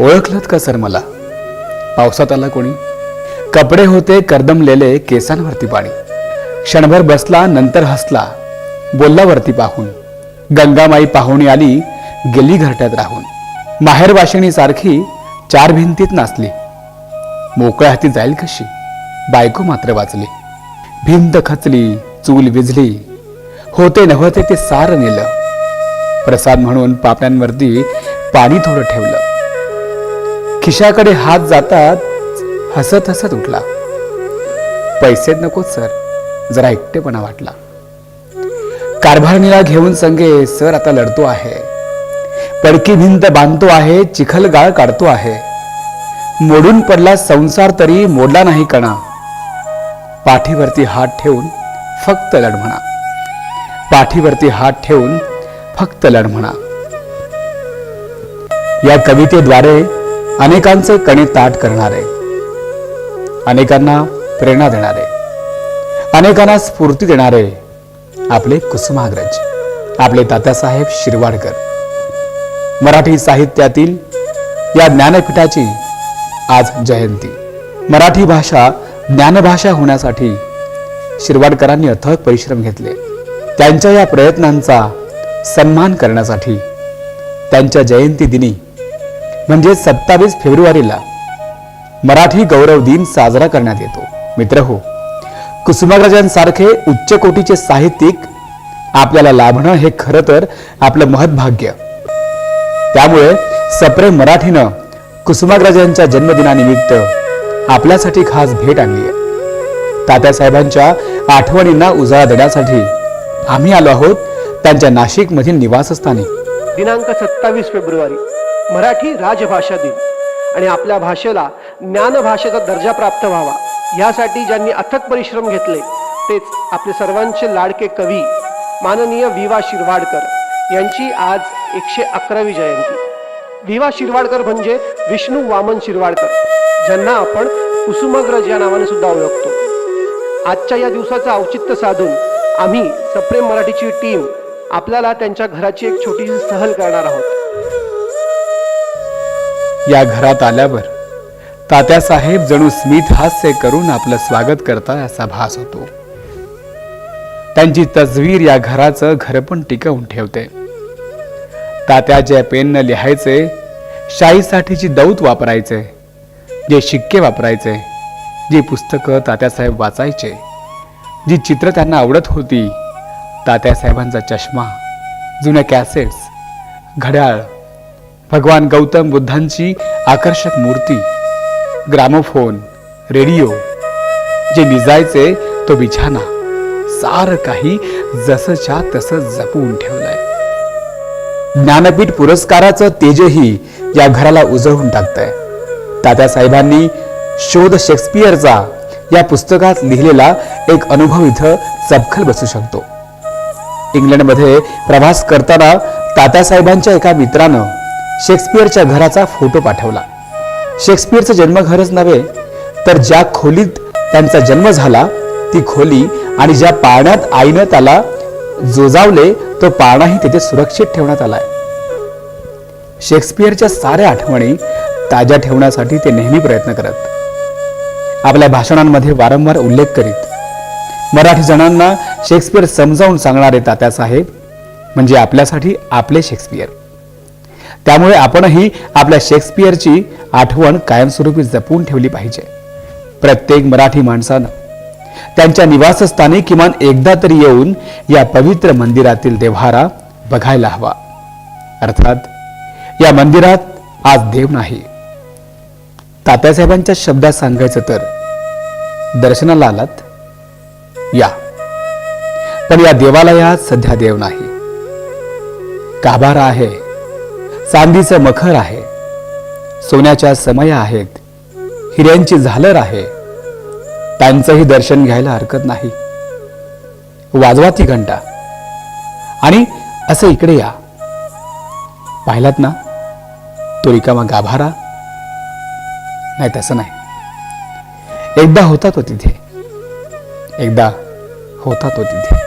ओळखलत का सर मला? पावसात आला कोणी? कपडे होते कर्दमलेले केसांवरती पाणी. क्षणभर बसला नंतर हसला बोलला वरती पाहून. गंगामाई पाहुणी आली गेली घरट्यात राहून. माहेर वाशिणी सारखी चार भिंतीत नाचली. मोकळ्या हाती जाईल कशी? बायको मात्र वाचली. भिंत खचली चूल विझली. होते नव्हते ते सार नेलं. प्रसाद म्हणून पापण्यांवरती पाणी थोडं ठेवलं. खिशाकडे हात जातात हसत हसत उठला. पैसे नको सर जरा एकटेपणा वाटला. कारभारणीला घेऊन संगे सर आता लढतो आहे. पडकी भिंत बांधतो आहे चिखल गाळ काढतो आहे. मोडून पडला संसार तरी मोडला नाही कणा. पाठीवरती हात ठेवून फक्त लढ म्हणा. पाठीवरती हात ठेवून फक्त लढ म्हणा. या कवितेद्वारे अनेकांचे कणे ताट करणारे अनेकांना प्रेरणा देणारे अनेकांना स्फूर्ती देणारे आपले कुसुमाग्रज आपले तात्यासाहेब शिरवाडकर. मराठी साहित्यातील या ज्ञानपीठाची आज जयंती. मराठी भाषा ज्ञानभाषा होण्यासाठी शिरवाडकरांनी अथक परिश्रम घेतले. त्यांच्या या प्रयत्नांचा सन्मान करण्यासाठी त्यांच्या जयंती दिनी म्हणजे सत्तावीस फेब्रुवारीला मराठी गौरव दिन साजरा करण्यात येतो. मित्र हो कुसुमाग्रजांसारखे उच्च कोटीचे साहित्यिक आपल्याला लाभणं हे खरं तर आपलं महत्भाग्य त्यामुळे सप्रे मराठीनं कुसुमाग्रजांच्या जन्मदिनानिमित्त आपल्यासाठी खास भेट आणली आहे. तात्यासाहेबांच्या आठवणींना उजाळा देण्यासाठी आम्ही आलो आहोत त्यांच्या नाशिकमधील निवासस्थानी. दिनांक सत्तावीस फेब्रुवारी. मराठी राजभाषा दिन. आणि आपल्या भाषेला ज्ञानभाषेचा दर्जा प्राप्त व्हावा. यासाठी ज्यांनी अथक परिश्रम घेतले तेच आपले सर्वांचे लाडके कवी माननीय विवा शिरवाडकर. यांची आज एकशे अकरावी जयंती. विवा शिरवाडकर म्हणजे विष्णू वामन शिरवाडकर ज्यांना आपण कुसुमाग्रज या नावाने सुद्धा ओळखतो. आजच्या या दिवसाचं औचित्य साधून आम्ही सप्रेम मराठीची टीम आपल्याला त्यांच्या घराची एक छोटीशी सहल करणार आहोत. या घरात आल्यावर तात्यासाहेब जणू स्मित हास्य करून आपलं स्वागत करता असा भास होतो. त्यांची तस्वीर या घराचं घर पण टिकवून ठेवते. तात्या ज्या पेननं लिहायचे शाईसाठीची दौत वापरायचे जे शिक्के वापरायचे जी पुस्तकं तात्यासाहेब वाचायचे जी चित्र त्यांना आवडत होती तात्यासाहेबांचा चष्मा जुन्या कॅसेट्स घड्याळ भगवान गौतम बुद्धांची आकर्षक मूर्ती ग्रामोफोन रेडिओ जे निजायचे तो बिछाना सार काही जसंच्या तसं जपून ठेवलंय. ज्ञानपीठ पुरस्काराचं तेजही या घराला उजळून टाकतंय. तात्यासाहेबांनी शोध शेक्सपियरचा या पुस्तकात लिहिलेला एक अनुभव इथं चपखल बसू शकतो. इंग्लंडमध्ये प्रवास करताना तात्यासाहेबांच्या एका मित्रानं शेक्सपियरच्या घराचा फोटो पाठवला. शेक्सपियरचं जन्मघरच नव्हे तर ज्या खोलीत त्यांचा जन्म झाला ती खोली आणि ज्या पाळण्यात आईनं त्याला जोजावले तो पाळणाही तिथे सुरक्षित ठेवण्यात आलाय. शेक्सपियरच्या साऱ्या आठवणी ताज्या ठेवण्यासाठी ते नेहमी प्रयत्न करत. आपल्या भाषणांमध्ये वारंवार उल्लेख करीत. मराठी जणांना शेक्सपियर समजावून सांगणारे तात्यासाहेब म्हणजे आपल्यासाठी आपले शेक्सपियर. त्यामुळे आपणही आपल्या शेक्सपियरची आठवण कायमस्वरूपी जपून ठेवली पाहिजे. प्रत्येक मराठी माणसानं त्यांच्या निवासस्थानी किमान एकदा तरी येऊन या पवित्र मंदिरातील देव्हारा बघायला हवा. अर्थात या मंदिरात आज देव नाही. तात्यासाहेबांच्या शब्दात सांगायचं तर दर्शनाला आलात या. पण या देवालयात सध्या देव नाही. काबारा आहे? चांदीचं मखर आहे. सोन्याच्या समया आहेत. हिऱ्यांची झालर आहे. त्यांचंही दर्शन घ्यायला हरकत नाही. वाजवा ती घंटा. आणि असं इकडे या. पाहिलात ना? तो रिकामा गाभारा? नाही तसं नाही. एकदा होता तो तिथे. एकदा होता तो तिथे.